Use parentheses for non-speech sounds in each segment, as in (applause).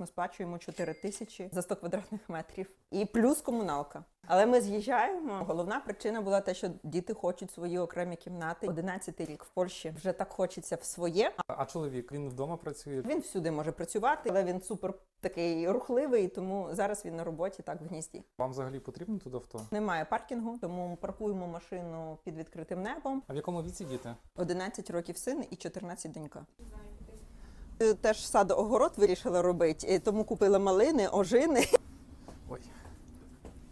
Ми сплачуємо 4 тисячі за 100 квадратних метрів і плюс комуналка. Але ми з'їжджаємо. Головна причина була те, що діти хочуть свої окремі кімнати. 11 рік в Польщі вже так хочеться в своє. А чоловік він вдома працює. Він всюди може працювати, але він супер такий рухливий, тому зараз він на роботі так в гнізді. Вам взагалі потрібно тут авто? Немає паркінгу, тому паркуємо машину під відкритим небом. А в якому віці діти? 11 років син і 14 донька. Е, Теж садогород вирішила робити, тому купила малини, ожини. Ой,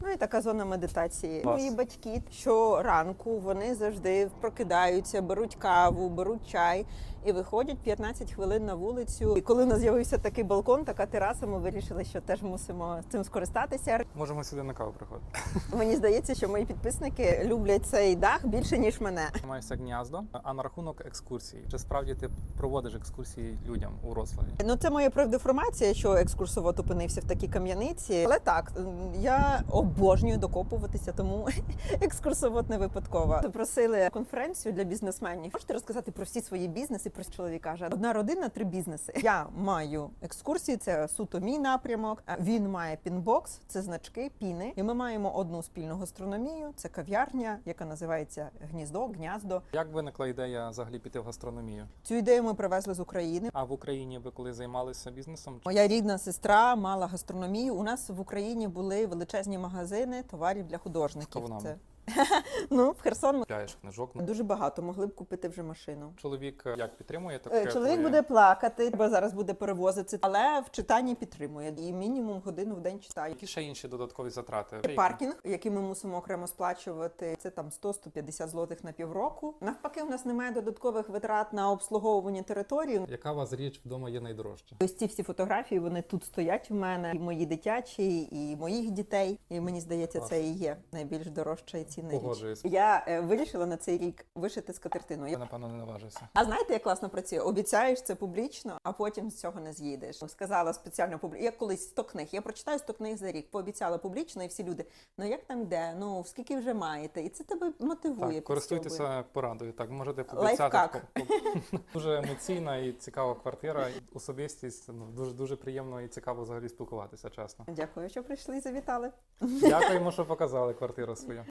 Ну і така зона медитації. Клас. Мої батьки щоранку вони завжди прокидаються, беруть каву, беруть чай і виходять 15 хвилин на вулицю. І коли у нас з'явився такий балкон, така тераса, ми вирішили, що теж мусимо цим скористатися. можемо сюди на каву приходити. (laughs) Мені здається, що мої підписники люблять цей дах більше ніж мене. Маєшся гніздо. А на рахунок екскурсій. Чи справді ти проводиш екскурсії людям у Рославі? Ну, це моя правдеформація, що екскурсовод опинився в такій кам'яниці. Але так, я обожнюю докопуватися, тому (laughs) екскурсовод не випадково. Запросили конференцію для бізнесменів. Можете розказати про всі свої бізнеси, про чоловік каже, одна родина, три бізнеси. Я маю екскурсії, це суто мій напрямок. Він має пінбокс, це значки, піни. І ми маємо одну спільну гастрономію. Це кав'ярня, яка називається гніздо, гнyaздо. Як виникла ідея взагалі піти в гастрономію? Цю ідею ми привезли з України. А в Україні ви коли займалися бізнесом? Моя рідна сестра мала гастрономію. У нас в Україні були величезні магазини товарів для художників. З кавунами. Це (laughs) ну в Херсон Купляєш книжок? дуже багато могли б купити вже машину. Чоловік е, як підтримує Е, таке? Чоловік твоє? буде плакати, бо зараз буде перевозити, але в читанні підтримує і мінімум годину в день читає. Які ще інші додаткові затрати? Паркінг, який ми мусимо окремо сплачувати, це там 100-150 злотих на півроку. Навпаки, у нас немає додаткових витрат на обслуговування території. Яка у вас річ вдома є найдорожча? Ось ці всі фотографії вони тут стоять в мене, і мої дитячі, і моїх дітей. І мені здається, це і є найбільш дорожча і річ. Погоджуюсь. Я е, вирішила на цей рік вишити скатертину. Я Я- напевно не наважуся. А знаєте, як класно працює? Обіцяєш це публічно, а потім з цього не з'їдеш. Сказала спеціально публічно. Як колись 100 книг. Я прочитаю 100 книг за рік. Пообіцяла публічно, і всі люди. Ну як там йде? Ну скільки вже маєте? І це тебе мотивує. Так, користуйтеся порадою. Так, можете пообіцяти. По- по- Дуже емоційна і цікава квартира. Особистість ну, дуже дуже приємно і цікаво взагалі спілкуватися. Чесно. Дякую, що прийшли і завітали. Дякуємо, що показали квартиру свою.